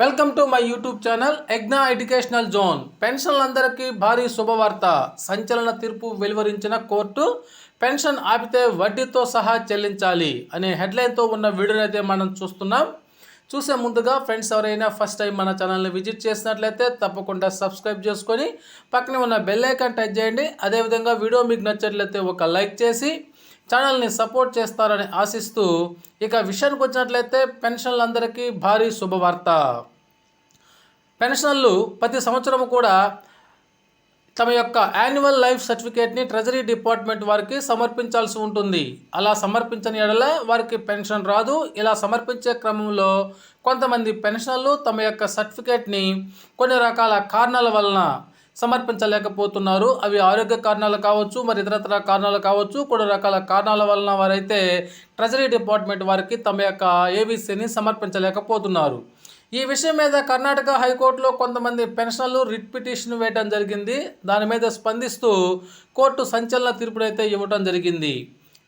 Welcome to my YouTube channel ఎగ్నా educational zone. పెన్షన్లందరికీ భారీ శుభవార్త. సంచలన తీర్పు వెలువరించిన కోర్టు పెన్షన్ ఆపితే వడ్డీతో సహా చెల్లించాలి అనే హెడ్లైన్తో ఉన్న వీడియోని అయితే మనం చూస్తున్నాం. చూసే ముందుగా ఫ్రెండ్స్ ఎవరైనా ఫస్ట్ టైం మన ఛానల్ని విజిట్ చేసినట్లయితే తప్పకుండా సబ్స్క్రైబ్ చేసుకొని పక్కనే ఉన్న బెల్ ఐకాన్ టచ్ చేయండి. అదేవిధంగా వీడియో మీకు నచ్చినట్లయితే ఒక లైక్ చేసి ఛానల్ని సపోర్ట్ చేస్తారని ఆశిస్తూ ఇక విషయానికి వచ్చినట్లయితే పెన్షన్లందరికీ భారీ శుభవార్త. పెన్షన్లు ప్రతి సంవత్సరం కూడా తమ యొక్క యాన్యువల్ లైఫ్ సర్టిఫికేట్ని ట్రెజరీ డిపార్ట్మెంట్ వారికి సమర్పించాల్సి ఉంటుంది. అలా సమర్పించని ఎడల వారికి పెన్షన్ రాదు. ఇలా సమర్పించే క్రమంలో కొంతమంది పెన్షనర్లు తమ యొక్క సర్టిఫికేట్ని కొన్ని రకాల కారణాల వలన సమర్పించలేకపోతున్నారు. అవి ఆరోగ్య కారణాలు కావచ్చు మరి ఇతరత్ర కారణాలు కావచ్చు కొన్ని రకాల కారణాల వలన వారైతే ట్రెజరీ డిపార్ట్మెంట్ వారికి తమ యొక్క ఏబీసీని సమర్పించలేకపోతున్నారు. ఈ విషయం మీద కర్ణాటక హైకోర్టులో కొంతమంది పెన్షన్లు రిట్ పిటిషన్ వేయడం జరిగింది. దాని మీద స్పందిస్తూ కోర్టు సంచలన తీర్పునైతే ఇవ్వడం జరిగింది.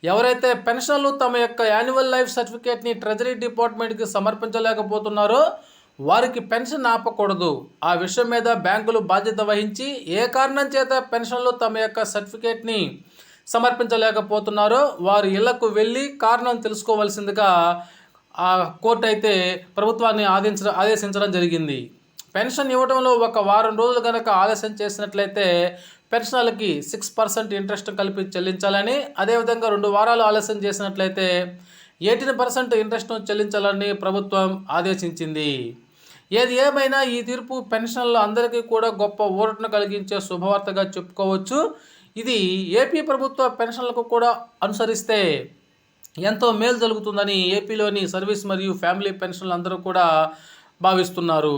ఎవరైతే పెన్షన్లు తమ యొక్క యాన్యువల్ లైఫ్ సర్టిఫికేట్ని ట్రెజరీ డిపార్ట్మెంట్కి సమర్పించలేకపోతున్నారో వారికి పెన్షన్ ఆపకూడదు. ఆ విషయం మీద బ్యాంకులు బాధ్యత వహించి ఏ కారణం చేత పెన్షన్లు తమ యొక్క సర్టిఫికేట్ని సమర్పించలేకపోతున్నారో వారి ఇళ్ళకు వెళ్ళి కారణం తెలుసుకోవాల్సిందిగా ఆ కోర్టు అయితే ప్రభుత్వాన్ని ఆదేశించ ఆదేశించడం జరిగింది. పెన్షన్ ఇవ్వడంలో ఒక వారం రోజులు కనుక ఆలస్యం చేసినట్లయితే పెన్షన్లకి సిక్స్ పర్సెంట్ ఇంట్రెస్ట్ కలిపి చెల్లించాలని అదేవిధంగా రెండు వారాలు ఆలస్యం చేసినట్లయితే ఎయిటీన్ పర్సెంట్ ఇంట్రెస్ట్ను చెల్లించాలని ప్రభుత్వం ఆదేశించింది. ఏది ఏమైనా ఈ తీర్పు పెన్షన్లు అందరికీ కూడా గొప్ప ఊరటను కలిగించే శుభవార్తగా చెప్పుకోవచ్చు. ఇది ఏపీ ప్రభుత్వ పెన్షన్లకు కూడా అనుసరిస్తే ఎంతో మేలు జరుగుతుందని ఏపీలోని సర్వీస్ మరియు ఫ్యామిలీ పెన్షన్లు అందరూ కూడా భావిస్తున్నారు.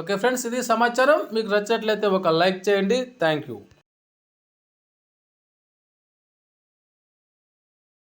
ఓకే ఫ్రెండ్స్ ఇది సమాచారం. మీకు నచ్చినట్లయితే ఒక లైక్ చేయండి. Thank you.